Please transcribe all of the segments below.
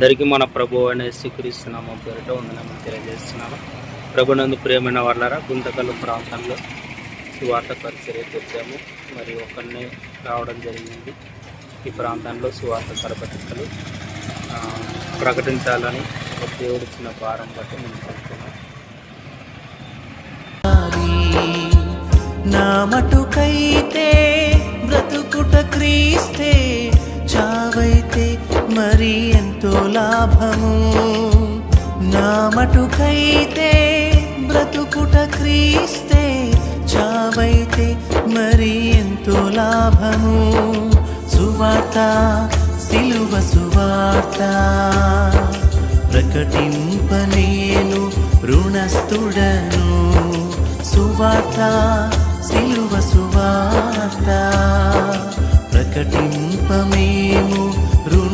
అందరికీ మన ప్రభు అనే స్వీకరిస్తున్నాము పేరిట ఉందని తెలియజేస్తున్నాము. ప్రభునందు ప్రేమైన వాళ్ళరా గుంతకల్లు ప్రాంతంలో సువార్త పరిచర్యకు వచ్చాము. మరి ఒకరిని రావడం జరిగింది. ఈ ప్రాంతంలో సువార్త కరపత్రికలు ప్రకటించాలని ఒక దేవుడు చిన్న భారం బట్టి ముందుకు వెళ్తున్నాం నా మటుకైతే బ్రతుకుట క్రీస్తే చావైతే మరి లాభము నా మటుకైతే బ్రతుకుట క్రీస్తే చావైతే మరి ఎంతో లాభము. సువార్త సిలువ సువార్త. ప్రకటింపనేను రుణస్థుడను. సువార్త సిలువ సువార్త. ప్రకటింపమేము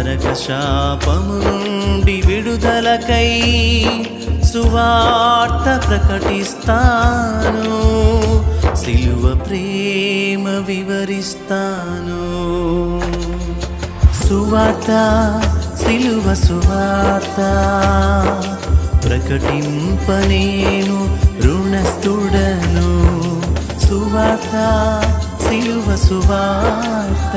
నరక శాపము నుండి విడుదలకై సువార్త ప్రకటిస్తాను. సిలువ ప్రేమ వివరిస్తాను. సువార్త సిలువ సువార్త ప్రకటింపనేను రుణస్థుడను సువార్త సిలువ సువార్త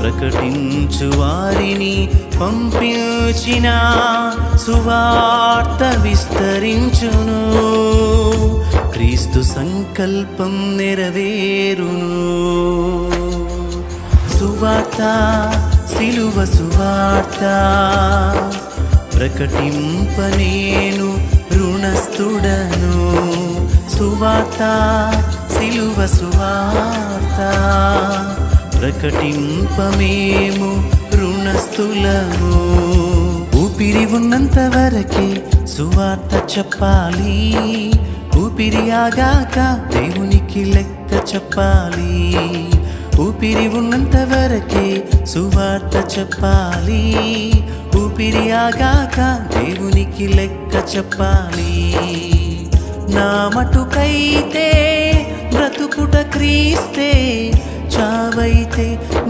ప్రకటించు వారిని పంపించిన సువార్త విస్తరించును. క్రీస్తు సంకల్పం నెరవేరును. సువార్త సిలువ సువార్త ప్రకటింప నేను రుణస్థుడను. సువార్త సిలువ సువార్త ప్రకటింపమేము రుణస్థులము? ఊపిరి ఉన్నంత వరకే సువార్త చెప్పాలి. ఊపిరి ఆగాక దేవునికి లెక్క చెప్పాలి. ఊపిరి ఉన్నంత వరకే సువార్త చెప్పాలి. ఊపిరి ఆగాక దేవునికి లెక్క చెప్పాలి. నా మటుకైతే బ్రతుకుట క్రీస్తే చావై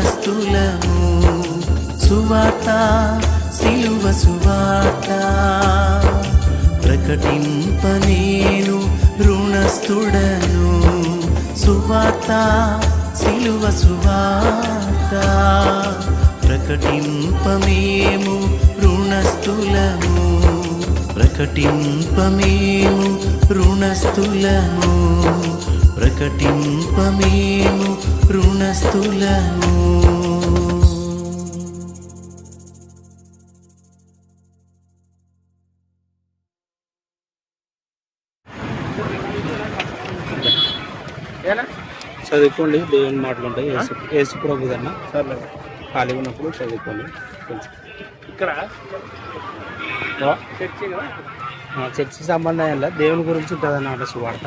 రుణస్థులము సువార్త సిలువ సువార్త. ప్రకటింప నేను రుణస్థుడను సువార్త సిలువ సువార్త. ప్రకటింప మేము రుణస్థులము ప్రకటింప మేము రుణస్థులము ప్రకటింప మేము రుణస్థులము చదువుకోండి దేవుని మాటలు ఉంటాయి. యేసు యేసు ప్రభు అన్న ఖాళీ ఉన్నప్పుడు చదువుకోండి. ఇక్కడ చర్చి సంబంధం దేవుని గురించి ఉంటుంది అన్నమాట సువార్త.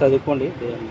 చదువుకోండి దేవుని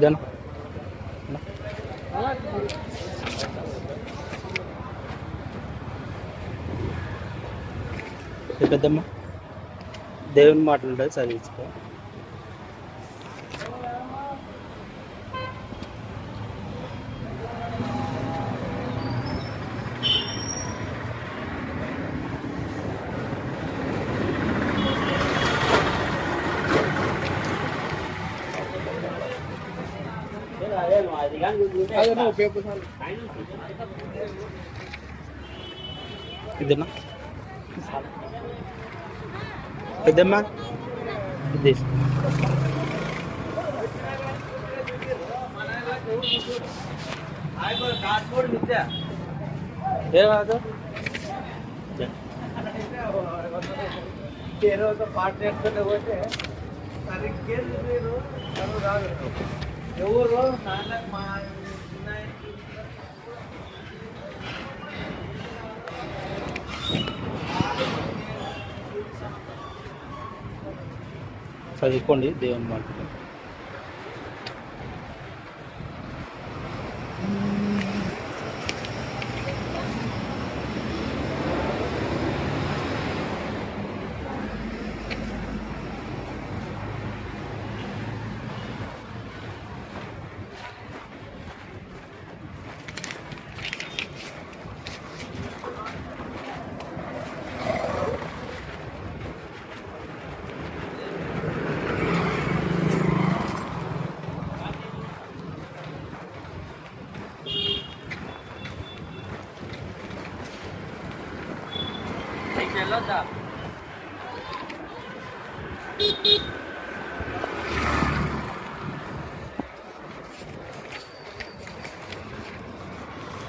జన పెద్దమ్మ. దేవుని మాటలు ఉంటుంది చదివించుకో. ఇదేనా? పెద్దమ్మ ఇది ఏ కాదు పాట నేర్చుకుంటే పోతే సరిగ్గా మీరు చదువు రాదు ఎవరు నాన్న మా చదువుకోండి దేవుని మాట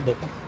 দেখুন